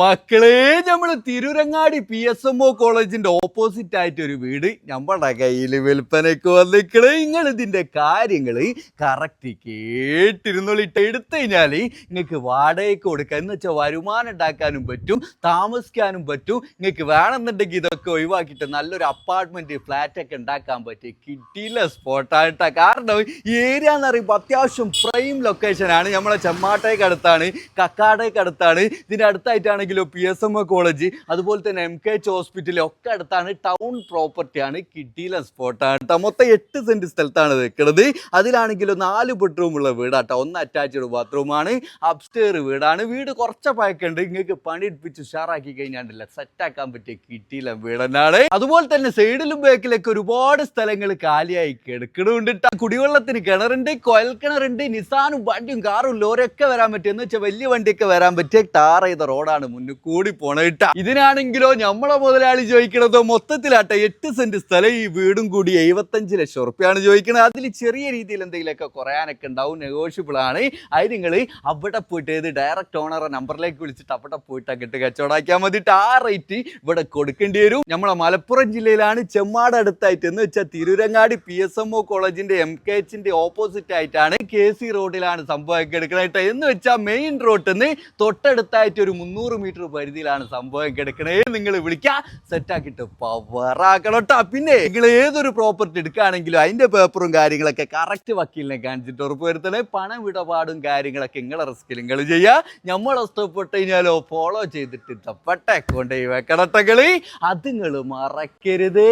മക്കളെ നമ്മൾ Tirurangadi P S M O കോളേജിന്റെ ഓപ്പോസിറ്റ് ആയിട്ട് ഒരു വീട്. നമ്മളുടെ കയ്യിൽ വിൽപ്പനയ്ക്ക് വന്നിക്കൾ നിങ്ങൾ ഇതിന്റെ കാര്യങ്ങൾ കറക്റ്റ് കേട്ടിരുന്നോളിട്ട് എടുത്തു കഴിഞ്ഞാൽ നിങ്ങൾക്ക് വാടകയ്ക്ക് കൊടുക്കാം. എന്ന് വെച്ചാൽ വരുമാനം ഉണ്ടാക്കാനും പറ്റും താമസിക്കാനും പറ്റും. നിങ്ങൾക്ക് വേണമെന്നുണ്ടെങ്കിൽ ഇതൊക്കെ ഒഴിവാക്കിയിട്ട് നല്ലൊരു അപ്പാർട്ട്മെന്റ് ഫ്ലാറ്റ് ഒക്കെ ഉണ്ടാക്കാൻ പറ്റും കിട്ടിയില്ല സ്പോട്ടായിട്ടാ കാരണം ഏരിയ എന്ന് പറയുമ്പോൾ അത്യാവശ്യം പ്രൈം ലൊക്കേഷൻ ആണ്. നമ്മളെ ചെമ്മാട്ടയ്ക്ക് അടുത്താണ് കക്കാടയ്ക്ക് അടുത്താണ് ഇതിന്റെ അടുത്തായിട്ടാണെങ്കിലോ പി എസ് എ കോളേജ് അതുപോലെ തന്നെ എം കെ എച്ച് ഹോസ്പിറ്റൽ ഒക്കെ അടുത്താണ് ടൗൺ പ്രോപ്പർട്ടി ആണ് കിട്ടിയില്ല സ്പോട്ടാണ് കേട്ടോ മൊത്തം എട്ട് സെന്റ് സ്ഥലത്താണ് നിൽക്കുന്നത് അതിലാണെങ്കിലും നാല് ബെഡ്റൂം ഉള്ള വീടാട്ടോ. ഒന്ന് അറ്റാച്ച്ഡ് ബാത്റൂമാണ് അപ്സ്റ്റെയർ വീടാണ്. വീട് കുറച്ച് പഴക്കുണ്ട് നിങ്ങൾക്ക് പണി എടുപ്പിച്ച് ഉഷാറാക്കി കഴിഞ്ഞാണ്ടല്ല സെറ്റ് ആക്കാൻ പറ്റിയ കിട്ടിയിലെ തന്നെയാണ്. അതുപോലെ തന്നെ സൈഡിലും ബാക്കിലൊക്കെ ഒരുപാട് സ്ഥലങ്ങൾ കാലിയായി കിടക്കണമുണ്ട്. കുടിവെള്ളത്തിന് കിണറുണ്ട് കൊയൽ കിണറുണ്ട് നിസാനും വണ്ടിയും കാറും ലോറിയൊക്കെ വരാൻ പറ്റും എന്ന് വെച്ചാൽ വലിയ വണ്ടിയൊക്കെ വരാൻ പറ്റിയ ടാർ ചെയ്ത റോഡാണ് മുന്നിൽ കൂടി പോണേട്ടാ ഇതിനാണെങ്കിലോ നമ്മളെ മുതലാളി ചോദിക്കണതോ മൊത്തത്തിലാട്ടെ എട്ട് സെന്റ് സ്ഥലം ഈ വീടും കൂടി എഴുപത്തഞ്ച് ലക്ഷം ഉറുപ്പ്യാണ് ചോദിക്കുന്നത്. അതിൽ ചെറിയ രീതിയിൽ എന്തെങ്കിലുമൊക്കെ കുറയാനൊക്കെ ഉണ്ടാവും നെഗോഷ്യബിൾ ആണ്. അത് നിങ്ങൾ അവിടെ പോയിട്ട് ഏത് ഡയറക്റ്റ് ഓണറെ നമ്പറിലേക്ക് വിളിച്ചിട്ട് അവിടെ പോയിട്ട് അങ്ങോട്ട് കച്ചവടാക്കിയാൽ മതിയിട്ട് ആ റേറ്റ് ഇവിടെ കൊടുക്കേണ്ടി വരും. നമ്മളെ മലപ്പുറം ജില്ലയിലാണ് ചെമ്മാട് അടുത്തായിട്ട്. എന്ന് വെച്ചാൽ Tirurangadi P S M O കോളേജിന്റെ എം കെ എച്ചിന്റെ ഓപ്പോസിറ്റ് ആയിട്ടാണ് കെ സി റോഡിലാണ് സംഭവമൊക്കെ എടുക്കുന്നത് എന്ന് വെച്ചാൽ മെയിൻ റോഡിൽ നിന്ന് തൊട്ടടുത്തായിട്ട് ഒരു മുന്നൂറ് മീറ്റർ പരിധിയിലാണ് സംഭവം കിടക്കണേ നിങ്ങൾ വിളിക്കുക സെറ്റാക്കിയിട്ട് പവറാക്കണം ആക്കണോട്ടാ പിന്നെ നിങ്ങൾ ഏതൊരു പ്രോപ്പർട്ടി എടുക്കുകയാണെങ്കിലും അതിന്റെ പേപ്പറും കാര്യങ്ങളൊക്കെ കറക്റ്റ് വക്കീലിനെ കാണിച്ചിട്ട് ഉറപ്പ് വരുത്തണേ പണം ഇടപാടും കാര്യങ്ങളൊക്കെ നിങ്ങളെ റിസ്കിൽ നിങ്ങൾ ചെയ്യുക. നമ്മൾ ഇഷ്ടപ്പെട്ട് കഴിഞ്ഞാലോ ഫോളോ ചെയ്തിട്ട് ഇഷ്ടപ്പെട്ട അക്കൗണ്ട് വെക്കണട്ടകളി അത് നിങ്ങൾ മറക്കരുതേ.